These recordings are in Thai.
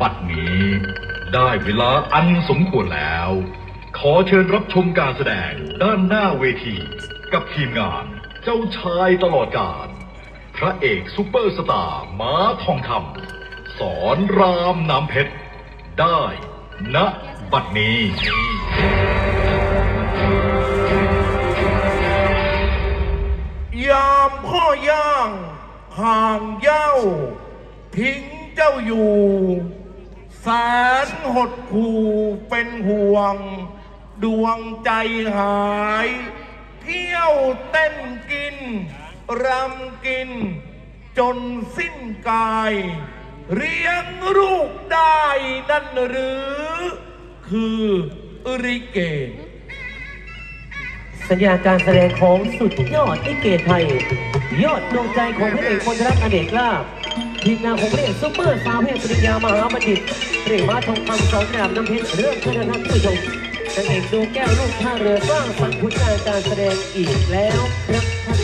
บัดนี้ได้เวลาอันสมควรแล้ว ขอเชิญรับชมการแสดงด้านหน้าเวที กับทีมงานเจ้าชายตลอดกาลพระเอกซูเปอร์สตาร์ม้าทองคำสอนรามน้ำเพชร ได้ณบัดนี้ยามพ่อย่างห่างเย้า ทิ้งเจ้าอยู่ แสนหดหู่เป็นห่วง ดวงใจหาย เที่ยวเต้นกิน รำกิน จนสิ้นกาย เรียงลูกได้นั่นหรือ คือริเก สัญญาการแสดงของสุดยอดลิเกไทย ยอดดวงใจของพระเอกคนรักอเนกลาภ ทีมงานของพระเอกซุปเปอร์สาวเพศปริญญามหาบัณฑิตเรียกว่าทองคำสอนรามน้ำเพชรเริ่มขึ้นแล้วนะครับผู้ชมนางเอกดวงแก้วลูกท่าเรือสร้างสรรค์ผลงานการแสดงอีกแล้วครับท่าน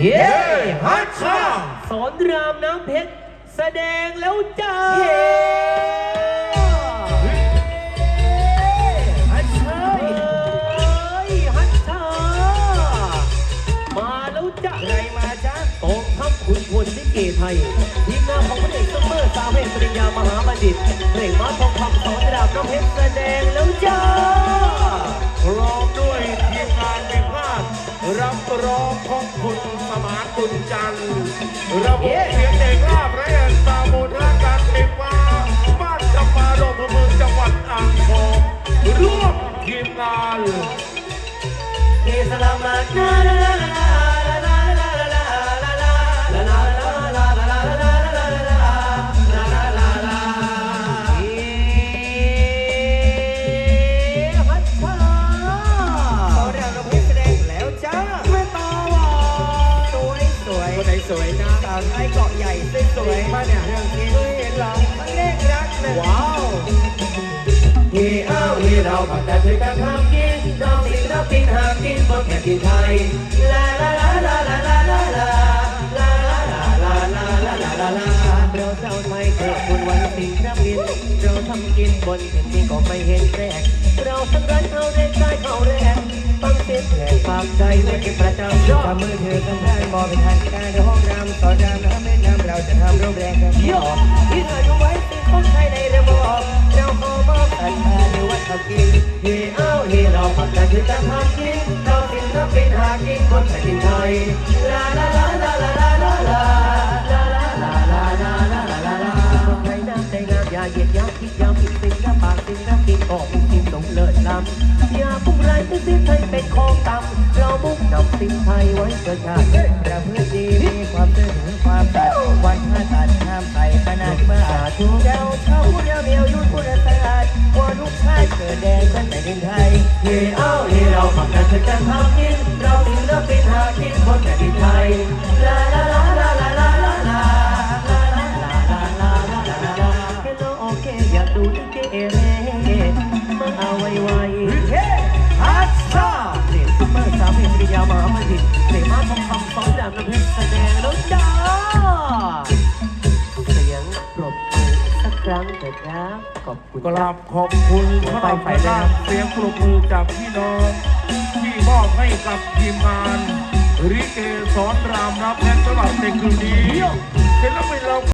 เย้ฮัชชาสอนรามน้ำเพชรแสดงแล้วจ้า องทัพขุนพลลิเกไทย ทีมงานของพระเอกซัมเมอร์สาวเพชรปริญญามหาบัณฑิตเพลงมาทองคำสอนดาบน้ำเพชรแสดงแล้วจ้าพร้อมด้วยทีมงานวิพาทรับร้องของคุณสมานบุญจันทร์ระบบเสียงเอกลาภและเอกสามุทรการไฟฟ้าบ้านจำปาดงอำเภอเมืองจังหวัดอ่างทองร่วมทีมงานเกสลามาลา สวยนไหนสวยนะสาวไทยเกาะใหญ่สวยสวยมาเนี่ยเรื่องที่เห็นเรามันเลขรักเลยว้าวเฮอ้าเฮ้เราพักแต่ช่วยกันทำกินเราสิ่งเรากินหากินบนแผ่นดินไทยำกินบนแผ่นดินก็ไม่เห็นแรก เราทั้งรันเขาเร่ได้เขาแรกฟังเสียงแขกฝากใจไว้เป็นประจำยอดทำมือถือทำได้มองเป็นทางการในห้องน้ำสอนรามน้ำแม่น้ำเราจะทำรูปแรงกันโยกที่เธออยู่ไว้ติดคนไทยในระบบเราขอมอบอันมาหรือว่าทำกินเฮ้เอาเฮ้เราพักแต่คือการทำกินเราสิ่งเราเป็นหากินบนแผ่นดินไทย เลิศล้ำอย่าพุ่งไร้ที่สิ่งไทยเป็นของต่ำเรามุ่งนำสิ่งไทยไว้เกิดชาติประพฤติดีมีความซื่อถึงความสัตย์วันพระตัดห้ามใส่ขนาดบ้าทุกเจ้าเช่าเดียวเดียวยุทธพุทธศาสตร์ว่าลูกชายเกิดแดงตั้งแต่ดินไทยเฮ้เอ้าเฮ้เราพักแต่คือการทำกิน ถิดครับ ขอบคุณกครารับบขอบคุณสำหรับการเสียงปรบมือจากพี่น้อง ที่มอบให้กับทีมงานริเกสอนรามรับและสำหรับในคืนนี้ศิลปินเรา